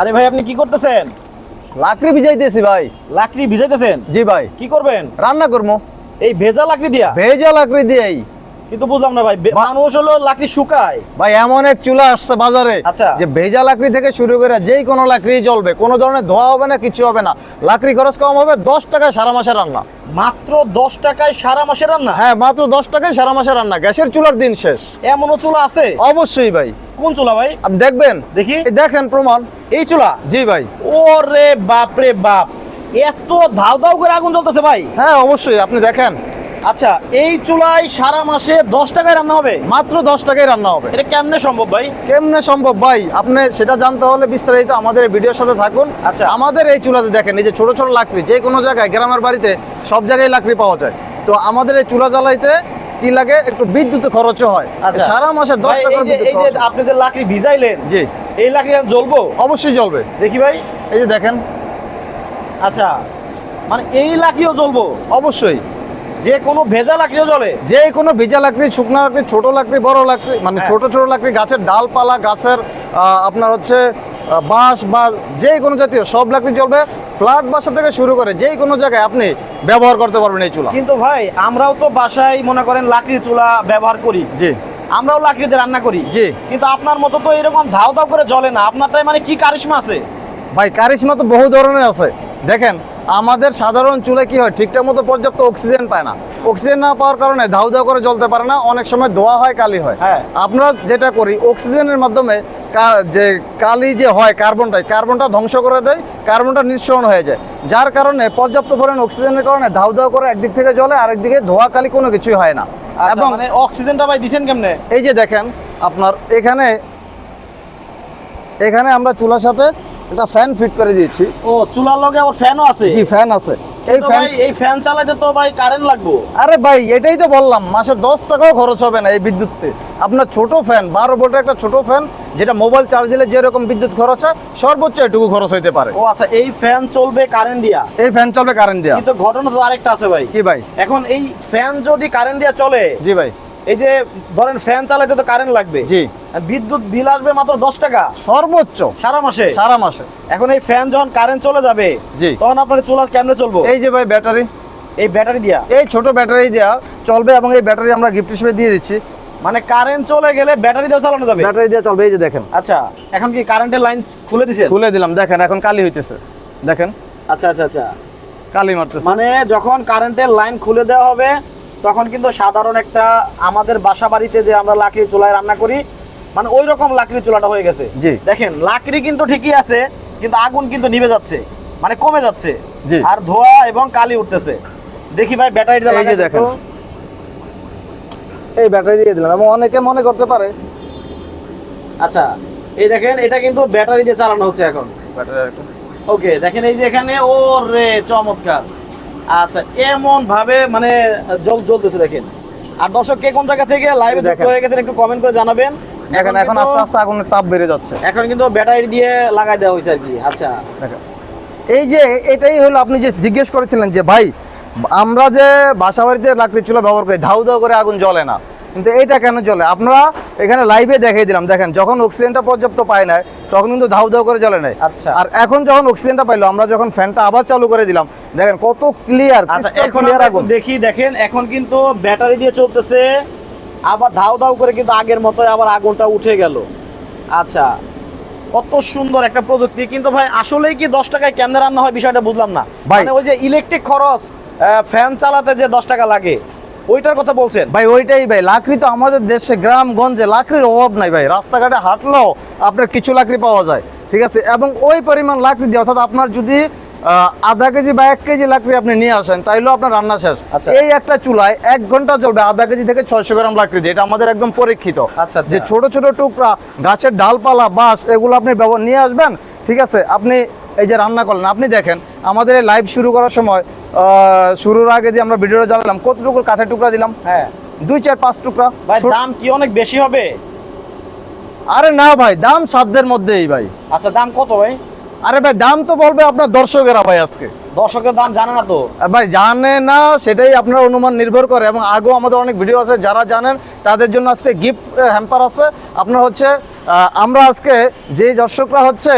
আরে ভাই আপনি কি করতেছেন? লাকড়ি ভিজাইতেছি ভাই। লাকড়ি ভিজাইতেছেন? জি ভাই। কি করবেন? রান্না করব এই ভেজা লাকড়ি দিয়া? ভেজা লাকড়ি দিয়েই। কিন্তু বুঝলাম না ভাই মানুষ হলো লাকড়ি শুকায়। ভাই এমন এক চুলা আসছে বাজারে আচ্ছা। যে ভেজা লাকড়ি থেকে শুরু করে যেই কোনো লাকড়ি জ্বলবে কোনো ধরনের ধোয়া হবে না কিছু হবে না। লাকড়ি খরচ কম হবে দশ টাকায় সারা মাসে রান্না। মাত্র দশ টাকায় সারা মাসের রান্না? হ্যাঁ মাত্র দশ টাকায় সারা মাসে রান্না গ্যাসের চুলার দিন শেষ। এমনও চুলা আছে? অবশ্যই ভাই। কোন চুলা ভাই? আপনি দেখবেন? দেখি। দেখেন প্রমাণ। এই চুলা? জি ভাই। ওরে বাপ রে বাপ। এত ধাও ধাও করে আগুন জ্বলতেছে ভাই। হ্যাঁ অবশ্যই আপনি দেখেন। আচ্ছা এই চুলায় সারা মাসে দশ টাকায় রান্না হবে? মাত্র দশ টাকায় রান্না হবে। এটা কেমনে সম্ভব ভাই? কেমনে সম্ভব ভাই? আপনি সেটা জানতে হলে বিস্তারিত আমাদের ভিডিওর সাথে থাকুন। আচ্ছা। আমাদের এই চুলাতে দেখেন এই যে ছোট ছোট লাকড়ি যে কোনো জায়গায় গ্রামের বাড়িতে সব জায়গায় লাকড়ি পাওয়া যায়। তো আমাদের এই চুলা জ্বালাইতে কি লাগে? একটু বিদ্যুৎ খরচও হয়। আচ্ছা। সারা মাসে দশ টাকা এই যে আপনি যে লাকড়ি ভিজাইলেন জি। এই লাকড়ি জ্বলবো? অবশ্যই জ্বলবে। দেখি ভাই। এই যে দেখেন। আচ্ছা। মানে এই লাকড়িও জ্বলবো? অবশ্যই। যে কোনো ভেজা লাকড়িও জ্বলে। যে কোনো ভেজা লাকড়ি শুকনো লাকড়ি ছোট লাকড়ি বড় লাকড়ি মানে হ্যাঁ। ছোট ছোট লাকড়ি গাছের ডালপালা গাছের আপনার হচ্ছে বাঁশ বা যে কোনো জাতীয় সব লাকড়ি চলবে ফ্ল্যাট বাসা থেকে শুরু করে যে কোনো জায়গায় আপনি ব্যবহার করতে পারবেন এই চুলা। কিন্তু ভাই আমরাও তো বাসায় মনে করেন লাকড়ির চুলা ব্যবহার করি। জি। আমরাও লাকড়িতে রান্না করি। জি। কিন্তু আপনার মতো তো এরকম ধাও ধাও করে জ্বলে না। আপনারটাই মানে কি কারিশমা আছে? ভাই কারিশমা তো বহু ধরনের আছে। দেখেন আমাদের সাধারণ চুলে কি হয়? ঠিকঠাক মতো পর্যাপ্ত অক্সিজেন পায় না। অক্সিজেন না পাওয়ার কারণে ধাউ ধাউ করে জ্বলতে পারে না অনেক সময় ধোয়া হয় কালি হয়। হ্যাঁ। আমরা যেটা করি অক্সিজেনের মাধ্যমে যে কালি যে হয় কার্বনটা কার্বনটা ধ্বংস করে দেয় কার্বনটা নিঃসরণ হয়ে যায়। যার কারণে পর্যাপ্ত পরিমাণ অক্সিজেনের কারণে ধাউ ধাউ করে একদিক থেকে জ্বলে আরেক দিকে ধোয়া কালি কোনো কিছুই হয় না। এবং এবং মানে অক্সিজেনটা ভাই দিছেন কেমনে? এই যে দেখেন আপনার এখানে এখানে আমরা চুলার সাথে একটা ফ্যান ফিট করে দিয়েছি। ও চুলার লগে আবার ফ্যানও আছে? জি ফ্যান আছে। এই ফ্যান এই ফ্যান চালাতে তো ভাই কারেন্ট লাগবো। আরে ভাই এটাই তো বললাম মাসে দশ টাকাও খরচ হবে না এই বিদ্যুৎতে। আপনার ছোট ফ্যান বারো ভোল্টের একটা ছোট ফ্যান যেটা মোবাইল চার্জ দিলে যেরকম বিদ্যুৎ খরচ হয় সর্বোচ্চ এটুকু খরচ হইতে পারে। ও আচ্ছা এই ফ্যান চলবে কারেন্ট দিয়া? এই ফ্যান চলবে কারেন্ট দেওয়া কিন্তু ঘটনা তো আরেকটা আছে ভাই। কি ভাই? এখন এই ফ্যান যদি কারেন্ট দিয়া চলে জি ভাই। এই যে ধরেন ফ্যান চালাতে তো কারেন্ট লাগবে। জি। বিদ্যুৎ বিল আসবে মাত্র দশ টাকা। সর্বোচ্চ। সারা মাসে? সারা মাসে। এখন এই ফ্যান যখন কারেন্ট চলে যাবে জি। তখন আপনার চুলা কেমনে চলবো? এই যে ভাই ব্যাটারি। এই ব্যাটারি দিয়া? এই ছোট ব্যাটারি দেওয়া চলবে এবং এই ব্যাটারি আমরা গিফট হিসেবে দিয়ে দিচ্ছি। মানে কারেন্ট চলে গেলে ব্যাটারি দিয়ে চালানো যাবে? ব্যাটারি দিয়ে চলবে এই যে দেখেন। আচ্ছা এখন কি কারেন্টের লাইন খুলে দিছেন? খুলে দিলাম দেখেন এখন কালি হইতেছে। দেখেন। আচ্ছা আচ্ছা আচ্ছা। কালি মারতেছে। মানে যখন কারেন্টের লাইন খুলে দেওয়া হবে তখন কিন্তু সাধারণ একটা আমাদের বাসা বাড়িতে যে আমরা লাকড়ি চুলায় রান্না করি মানে ওই রকম লাকড়ি চুলাটা হয়ে গেছে। জি। দেখেন লাকড়ি কিন্তু ঠিকই আছে কিন্তু আগুন কিন্তু নিভে যাচ্ছে মানে কমে যাচ্ছে। জি। আর ধোয়া এবং কালি উঠতেছে। দেখি ভাই ব্যাটারিটা এই যে দেখো এই ব্যাটারি দিয়ে দিলাম এবং অনেকে মনে করতে পারে। আচ্ছা এই দেখেন এটা কিন্তু ব্যাটারি দিয়ে চালানো হচ্ছে এখন। ব্যাটারি ওকে দেখেন এই যে এখানে ও রে চমৎকার। আচ্ছা এমন ভাবে মানে জল জ্বলতেছে দেখেন। আর দর্শক কে কোন জায়গা থেকে লাইভে যুক্ত হয়ে গেছেন একটু কমেন্ট করে জানাবেন। এখন এখন আস্তে আস্তে আগুনের তাপ বেড়ে যাচ্ছে। এখন কিন্তু ব্যাটারি দিয়ে লাগাই দেওয়া হয়েছে আর কি আচ্ছা। এই যে এটাই হলো আপনি যে জিজ্ঞেস করেছিলেন যে ভাই আমরা যে বাসা বাড়িতে লাকড়ি চুলা ব্যবহার করি ধাউ ধাউ করে আগুন জ্বলে না। কিন্তু এটা কেন জ্বলে? আপনারা এখানে লাইভে দেখিয়ে দিলাম দেখেন যখন অক্সিজেনটা পর্যাপ্ত পায় না তখন কিন্তু ধাউ ধাউ করে জ্বলে নাই। আচ্ছা। আর এখন যখন অক্সিজেনটা পাইলো আমরা যখন ফ্যানটা আবার চালু করে দিলাম দেখেন কত ক্লিয়ার আচ্ছা এখন দেখি দেখেন এখন কিন্তু ব্যাটারি দিয়ে চলতেছে আবার ধাও ধাও করে কিন্তু আগের মতোই আবার আগুনটা উঠে গেল। আচ্ছা কত সুন্দর একটা প্রযুক্তি। কিন্তু ভাই আসলেই কি দশ টাকায় কেমনে রান্না হয় বিষয়টা বুঝলাম না। মানে ওই যে ইলেকট্রিক খরচ ফ্যান চালাতে যে দশ টাকা লাগে ওইটার কথা বলছেন? ভাই ওইটাই ভাই। লাকড়ি তো আমাদের দেশে গ্রামগঞ্জে লাকড়ির অভাব নাই ভাই। রাস্তাঘাটে হাঁটলেও আপনার কিছু লাকড়ি পাওয়া যায় ঠিক আছে? এবং ওই পরিমাণ লাকড়ি দিয়ে অর্থাৎ আপনার যদি আধা কেজি বা এক কেজি লাকড়ি আপনি নিয়ে আসেন তাইলেও আপনার রান্না শেষ। আচ্ছা। এই একটা চুলায় এক ঘণ্টা চলবে আধা কেজি থেকে ছয়শো গ্রাম লাকড়ি দিয়ে। এটা আমাদের একদম পরীক্ষিত। আচ্ছা, আচ্ছা। যে ছোট ছোট টুকরা গাছের ডালপালা বাঁশ এগুলো আপনি ব্যবহার নিয়ে আসবেন ঠিক আছে? আপনি এই যে রান্না করলেন আপনি দেখেন আমাদের এই লাইভ শুরু করার সময় শুরুর আগে দিয়ে আমরা ভিডিওটা জ্বালালাম কতটুকু কাঠের টুকরা দিলাম? হ্যাঁ। দুই চার পাঁচ টুকরা। দাম কি অনেক বেশি হবে? আরে না ভাই দাম সাধ্যের মধ্যেই ভাই। আচ্ছা দাম কত ভাই? আরে ভাই দাম তো বলবে আপনার দর্শকেরা ভাই আজকে। দর্শকের দাম জানে না তো। ভাই জানে না সেটাই আপনার অনুমান নির্ভর করে। এবং আগেও আমাদের অনেক ভিডিও আছে যারা জানেন তাদের জন্য আজকে গিফট হ্যাম্পার আছে। আপনার হচ্ছে আমরা আজকে যে দর্শকরা হচ্ছে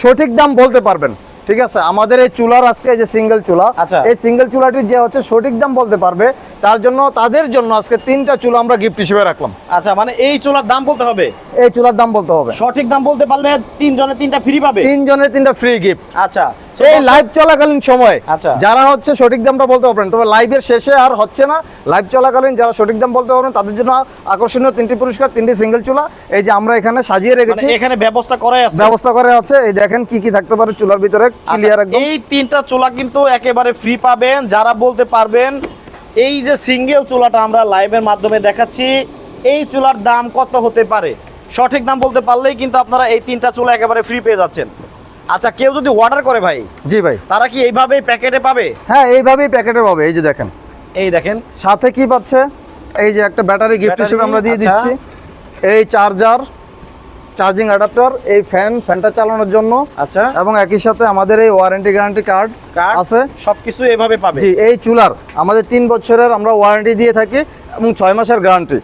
সঠিক দাম বলতে পারবেন। ঠিক আছে? আমাদের এই চুলার আজকে যে সিঙ্গেল চুলা আচ্ছা। এই সিঙ্গেল চুলাটির যে হচ্ছে সঠিক দাম বলতে পারবে তার জন্য তাদের জন্য আজকে তিনটা চুলা আমরা গিফট হিসেবে রাখলাম। আচ্ছা মানে এই চুলার দাম বলতে হবে? এই চুলার দাম বলতে হবে। সঠিক দাম বলতে পারলে তিনজনে তিনটা ফ্রি পাবে? তিনজনের তিনটা ফ্রি গিফট আচ্ছা এই লাইভ চলাকালীন সময় আচ্ছা। যারা হচ্ছে সঠিক দামটা বলতে পারবেন তবে লাইভের শেষে আর হচ্ছে না। লাইভ চলাকালীন যারা সঠিক দাম বলতে পারবেন তাদের জন্য আকর্ষণীয় তিনটি পুরস্কার তিনটি সিঙ্গেল চুলা। এই যে আমরা এখানে সাজিয়ে রেখেছি। মানে এখানে ব্যবস্থা করাই আছে। ব্যবস্থা করে আছে। এই দেখেন কি কি থাকতে পারে চুলার ভিতরে আচ্ছা, ক্লিয়ার একদম। এই তিনটা চুলা কিন্তু একেবারে ফ্রি পাবেন। যারা বলতে পারবেন এই যে সিঙ্গেল চুলাটা আমরা লাইভের মাধ্যমে দেখাচ্ছি এই চুলার দাম কত হতে পারে? সঠিক দাম বলতে পারলেই কিন্তু আপনারা এই তিনটা চুলা একেবারে ফ্রি পেয়ে যাচ্ছেন। আচ্ছা কেউ যদি অর্ডার করে ভাই জি ভাই। তারা কি এইভাবেই প্যাকেটে পাবে? হ্যাঁ এইভাবেই প্যাকেটে পাবে এই যে দেখেন। এই দেখেন। সাথে কি পাচ্ছে? এই যে একটা ব্যাটারি গিফট হিসেবে আমরা দিয়ে আচ্ছা। দিচ্ছি। এই চার্জার চার্জিং অ্যাডাপ্টার এই ফ্যান ফ্যানটা চালানোর জন্য। আচ্ছা। এবং একই সাথে আমাদের এই ওয়ারেন্টি গ্যারান্টি কার্ড আছে। সবকিছু এভাবে পাবে। জি এই চুলার। আমাদের তিন বছরের আমরা ওয়ারেন্টি দিয়ে থাকি এবং ছয় মাসের গ্যারান্টি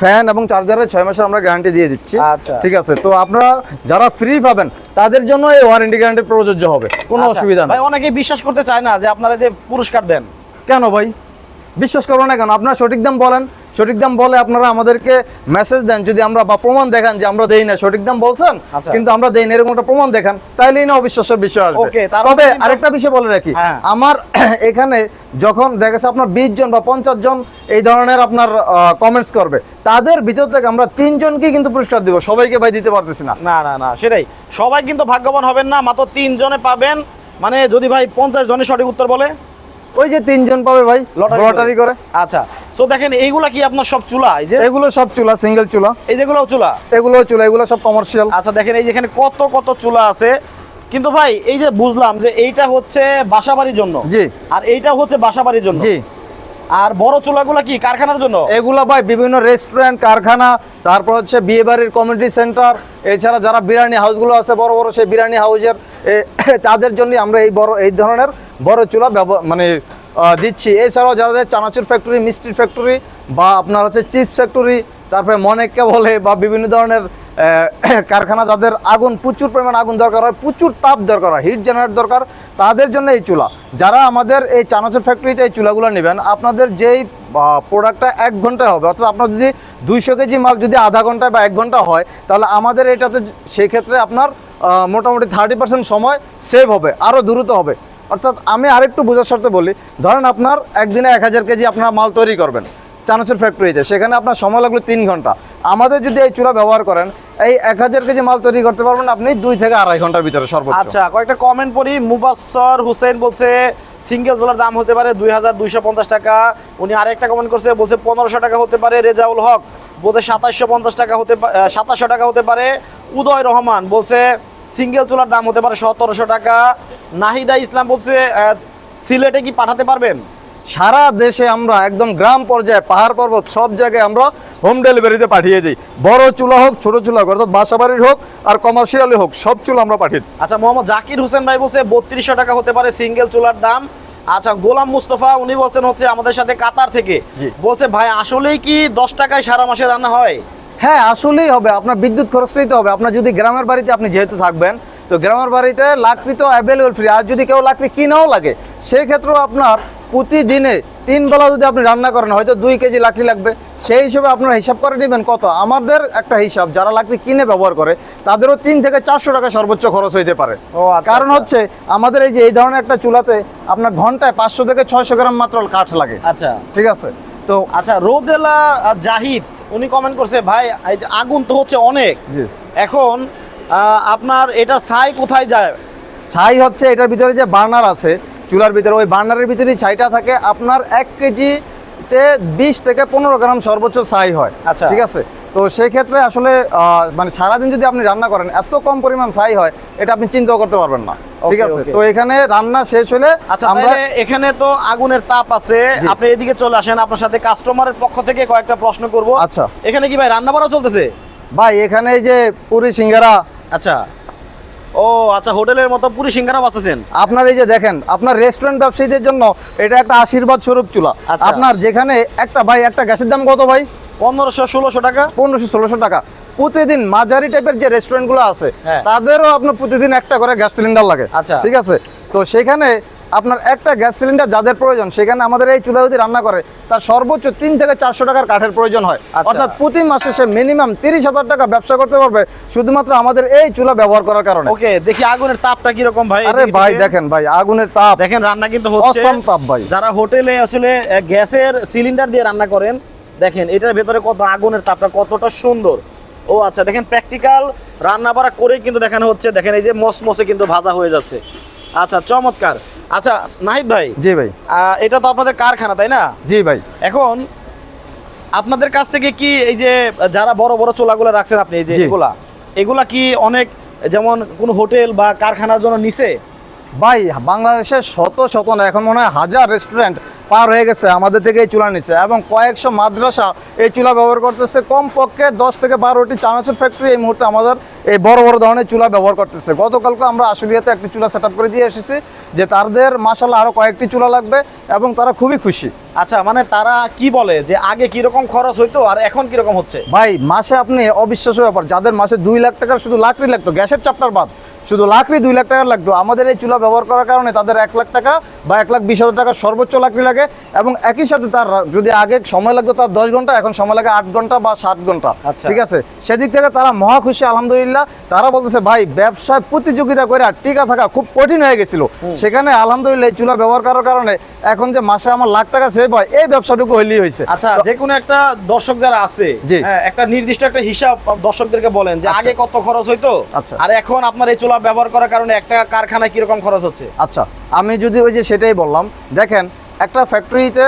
ফ্যান এবং চার্জারের ছয় মাসের আমরা গ্যারান্টি দিয়ে দিচ্ছি। আচ্ছা। ঠিক আছে তো আপনারা যারা ফ্রি পাবেন তাদের জন্য এই ওয়ারেন্টি গ্যারান্টি প্রযোজ্য হবে। কোনো আচ্ছা, অসুবিধা ভাই নেই অনেকে বিশ্বাস করতে চায় না যে আপনারা যে পুরস্কার দেন। কেন ভাই? বিশ্বাস করব না কেন? আপনারা সঠিক দাম বলেন। সঠিক দাম বলে আপনারা আমাদেরকে মেসেজ দেন। যদি আমরা বা প্রমাণ দেখান যে আমরা দেই না সঠিক দাম বলছেন আচ্ছা। কিন্তু আমরা দেই না এরকম একটা প্রমাণ দেখান তাইলেই না অবিশ্বাসের বিষয় আসবে। তবে মানে- আরেকটা বিষয় বলে রাখি হ্যাঁ। আমার এখানে যখন দেখেছে আপনার বিশ জন বা পঞ্চাশ জন এই ধরনের আপনার কমেন্টস করবে তাদের ভিতর থেকে আমরা তিনজনকেই কিন্তু পুরস্কার দিব সবাইকে ভাই দিতে পারতেছি না। না না না সেটাই। সবাই কিন্তু ভাগ্যবান হবেন না মাত্র তিনজনে পাবেন। মানে যদি ভাই পঞ্চাশ জনের সঠিক উত্তর বলে? ওই যে তিনজন পাবে ভাই লটারি করে। আচ্ছা তো দেখেন এইগুলা কি আপনার সব চুলা? এই যে এগুলো সব চুলা সিঙ্গেল চুলা। এই যেগুলো চুলা? এগুলো চুলা এগুলো সব কমার্শিয়াল আচ্ছা দেখেন এই যেখানে কত কত চুলা আছে। কিন্তু ভাই এই যে বুঝলাম যে এইটা হচ্ছে বাসাবাড়ির জন্য। জি। আর এইটা হচ্ছে বাসাবাড়ির জন্য। জি। আর বড় চুলাগুলো কি কারখানার জন্য? এগুলো ভাই বিভিন্ন রেস্টুরেন্ট কারখানা, তারপর হচ্ছে বিয়ে বাড়ির কমিউনিটি সেন্টার এছাড়া যারা বিরিয়ানি হাউসগুলো আছে, বড় বড় সেই বিরিয়ানি হাউসের তাদের জন্য আমরা এই বড়, এই ধরনের বড় চুলা মানে দিচ্ছি। এছাড়াও যাদের চানাচুর ফ্যাক্টরি মিষ্টির ফ্যাক্টরি বা আপনার হচ্ছে চিপস ফ্যাক্টরি তারপরে মনেককে বলে বা বিভিন্ন ধরনের কারখানা যাদের আগুন, প্রচুর পরিমাণ আগুন দরকার হয়, প্রচুর তাপ দরকার হয় হিট জেনারেট দরকার, তাদের জন্য এই চুলা। যারা আমাদের এই চানাচুর ফ্যাক্টরিতে এই চুলাগুলো নেবেন, আপনাদের যেই প্রোডাক্টটা এক ঘন্টায় হবে, অর্থাৎ আপনার যদি দুইশো কেজি মাল যদি আধা ঘন্টায় বা এক ঘণ্টা হয়, তাহলে আমাদের এটাতে সেই ক্ষেত্রে আপনার মোটামুটি থার্টি পার্সেন্ট সময় সেভ হবে আরও দ্রুত হবে। অর্থাৎ আমি আরেকটু বোঝার সাথে বলি, ধরেন আপনার একদিনে এক হাজার কেজি আপনার মাল তৈরি করবেন। চানাচুর ফ্যাক্টরিতে সেখানে আপনার সময় লাগল তিন ঘণ্টা। আমাদের যদি এই চুলা ব্যবহার করেন, এই এক হাজার কেজি মাল তৈরি করতে পারবেন আপনি দুই থেকে আড়াই ঘণ্টার ভিতরে সর্বোচ্চ। আচ্ছা কয়েকটা কমেন্ট পড়ি। মুবাসসর হুসেন বলছে সিঙ্গেল চুলার দাম হতে পারে দুই হাজার দুইশো পঞ্চাশ টাকা। উনি আরেকটা কমেন্ট করছে, বলছে পনেরোশো টাকা হতে পারে রেজাউল হক। বলছে সাতাশশো পঞ্চাশ টাকা হতে সাতাশশো টাকা হতে পারে উদয় রহমান। বলছে সিঙ্গেল চুলার দাম হতে পারে সতেরোশো টাকা। নাহিদা ইসলাম বলছে সিলেটে কি পাঠাতে পারবেন? সারা দেশে আমরা একদম গ্রাম পর্যায়ে পাহাড় পর্বত সব জায়গায় আমরা হোম ডেলিভারিতে পাঠিয়ে দিই। বড় চুলা হোক ছোট চুলা হোক অর্থাৎ বাসা বাড়ির হোক আর কমার্শিয়ালি হোক সব চুলা আমরা পাঠিয়ে দিই। আচ্ছা মোহাম্মদ জাকির হোসেন ভাই বলছে বত্রিশশো টাকা হতে পারে সিঙ্গেল চুলার দাম। আচ্ছা গোলাম মুস্তফা উনি বলছেন হচ্ছে আমাদের সাথে কাতার থেকে। বলছে ভাই আসলেই কি দশ টাকায় সারা মাসে রান্না হয়? হ্যাঁ আসলেই হবে। আপনার বিদ্যুৎ খরচটাই দিতে হবে। আপনার যদি গ্রামের বাড়িতে আপনি যেহেতু থাকবেন তো গ্রামের বাড়িতে লাকড়ি তো অ্যাভেলেবল ফ্রি আর যদি কেউ লাকড়ি কিনাও লাগে সেই ক্ষেত্রেও আপনার প্রতিদিনে তিন বেলা যদি আপনি রান্না করেন হয়তো দুই কেজি লাকড়ি লাগবে। সেই হিসেবে আপনারা হিসাব করে নেবেন কত। আমাদের একটা হিসাব যারা লাকড়ি কিনে ব্যবহার করে তাদেরও তিন থেকে চারশো টাকা সর্বোচ্চ খরচ হইতে পারে। ও আচ্ছা, কারণ আচ্ছা। হচ্ছে আমাদের এই যে এই ধরনের একটা চুলাতে আপনার ঘন্টায় পাঁচশো থেকে ছয়শো গ্রাম মাত্র কাঠ লাগে। আচ্ছা। ঠিক আছে? তো আচ্ছা রোদেলা জাহিদ উনি কমেন্ট করছে ভাই এই যে আগুন তো হচ্ছে অনেক। এখন আপনার এটা ছাই কোথায় যায়? ছাই হচ্ছে এটার ভিতরে যে বার্নার আছে চুলার ভিতরে ওই বার্নারের ভিতরে ছাইটা থাকে। আপনার এক কেজিতে বিশ থেকে পনেরো গ্রাম সর্বোচ্চ ছাই হয়। আচ্ছা। ঠিক আছে? তো সেই ক্ষেত্রে আসলে মানে সারাদিন যদি আপনি রান্না করেন এত কম পরিমাণ ছাই হয় এটা আপনি চিন্তাও করতে পারবেন না। ঠিক আছে? তো এখানে রান্না শেষ হলে আচ্ছা আমরা এখানে তো আগুনের তাপ আছে। আপনি এদিকে চলে আসেন আপনার সাথে কাস্টমারের পক্ষ থেকে কয়েকটা প্রশ্ন করব। আচ্ছা। এখানে কি ভাই রান্না বাড়া চলতেছে? ভাই এখানে এই যে পুরি সিঙ্গারা আচ্ছা। ও আচ্ছা হোটেলের মতো পুরি সিঙ্গারা বাঁচতেছেন। আপনার এই যে দেখেন আপনার রেস্টুরেন্ট ব্যবসায়ীদের জন্য এটা একটা আশীর্বাদ স্বরূপ চুলা। আচ্ছা। আপনার যেখানে একটা ভাই একটা গ্যাসের দাম কত ভাই? পনেরোশো ষোলোশো টাকা। পনেরোশো ষোলোশো টাকা। প্রতিদিন মাঝারি টাইপের যে রেস্টুরেন্টগুলো আছে হ্যাঁ। তাদেরও আপনার প্রতিদিন একটা করে গ্যাস সিলিন্ডার লাগে। আচ্ছা। ঠিক আছে? তো সেখানে আপনার একটা গ্যাস সিলিন্ডার যাদের প্রয়োজন সেখানে আমাদের এই চুলা যদি রান্না করে তার সর্বোচ্চ তিন থেকে চারশো টাকার কাঠের প্রয়োজন হয়। আচ্ছা। অর্থাৎ প্রতি মাসে সে মিনিমাম তিরিশ হাজার টাকা ব্যবসা করতে পারবে শুধুমাত্র আমাদের এই চুলা ব্যবহার করার কারণে। ওকে দেখি আগুনের তাপটা কীরকম ভাই আরে ভাই দেখেন। ভাই আগুনের তাপ। দেখেন রান্না কিন্তু অসম তাপ ভাই। যারা হোটেলে আসলে গ্যাসের সিলিন্ডার দিয়ে রান্না করেন দেখেন এটার ভেতরে কত আগুনের তাপটা কতটা সুন্দর। ও আচ্ছা দেখেন প্র্যাকটিক্যাল রান্না বাড়া করেই কিন্তু দেখানো হচ্ছে। দেখেন এই যে মসমসে কিন্তু ভাজা হয়ে যাচ্ছে। আচ্ছা চমৎকার। আচ্ছা নাহিদ ভাই। জি ভাই। এটা তো আপনাদের কারখানা তাই না? জি ভাই। এখন আপনাদের কাছ থেকে কি এই যে যারা বড় বড় চোলাগুলো রাখছেন আপনি এই যে এগুলা এগুলা কি অনেক যেমন কোন হোটেল বা কারখানার জন্য নিছে? ভাই বাংলাদেশের শত শত না এখন মনে হয় হাজার রেস্টুরেন্ট পার হয়ে গেছে আমাদের থেকে এই চুলা নিচ্ছে এবং কয়েকশো মাদ্রাসা এই চুলা ব্যবহার করতেছে। কমপক্ষে দশ থেকে বারোটি চানাচুর ফ্যাক্টরি এই মুহূর্তে আমাদের এই বড় বড় ধরনের চুলা ব্যবহার করতেছে। গতকালকে আমরা আশুলিয়াতে একটি চুলা সেট করে দিয়ে এসেছি যে তাদের মাসাল্লাহ আরও কয়েকটি চুলা লাগবে এবং তারা খুবই খুশি। আচ্ছা মানে তারা কি বলে যে আগে কীরকম খরচ হইতো আর এখন কীরকম হচ্ছে? ভাই মাসে আপনি অবিশ্বাস্য ব্যাপার যাদের মাসে দুই লাখ টাকার শুধু লাকড়ি লাগতো গ্যাসের চাপটার বাদ। শুধু লাকড়ি দুই লাখ টাকা লাগতো। আমাদের এই চুলা ব্যবহার করার কারণে তাদের এক লাখ টাকা বা এক লাখ বিশ হাজার টাকা সর্বোচ্চ লাকড়ি লাগে এবং একই সাথে তার যদি আগে সময় লাগতো তার দশ ঘণ্টা এখন সময় লাগে আট ঘণ্টা বা সাত ঘণ্টা। আচ্ছা। ঠিক আছে? সেদিক থেকে তারা মহা খুশি আলহামদুলিল্লাহ। তারা বলতেছে ভাই ব্যবসায় প্রতিযোগিতা করে টিকা থাকা খুব কঠিন হয়ে গেছিল। সেখানে আলহামদুলিল্লাহ এই চুলা ব্যবহার করার কারণে এখন যে মাসে আমার লাখ টাকা সেভ হয় এই ব্যবসাটুকু হইলেই হয়েছে আচ্ছা যে কোনো একটা দর্শক যারা আছে। হ্যাঁ, একটা নির্দিষ্ট একটা হিসাব দর্শকদেরকে বলেন যে আগে কত খরচ হইতো আচ্ছা। আর এখন আপনার এই চুলা ব্যবহার করার কারণে একটা কারখানায় কীরকম খরচ হচ্ছে? আচ্ছা আমি যদি ওই যে সেটাই বললাম দেখেন একটা ফ্যাক্টরিতে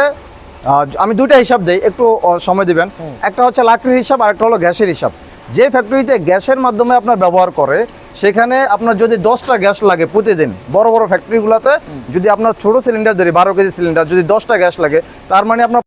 আমি দুইটা হিসাব দেই একটু সময় দিবেন। একটা হচ্ছে লাকড়ির হিসাব আর একটা হলো গ্যাসের হিসাব। যে ফ্যাক্টরিতে গ্যাসের মাধ্যমে আপনার ব্যবহার করে সেখানে আপনার যদি দশটা গ্যাস লাগে প্রতিদিন বড় বড় ফ্যাক্টরিগুলোতে যদি আপনার ছোট সিলিন্ডার ধরি বারো কেজি সিলিন্ডার যদি দশটা গ্যাস লাগে তার মানে আপনার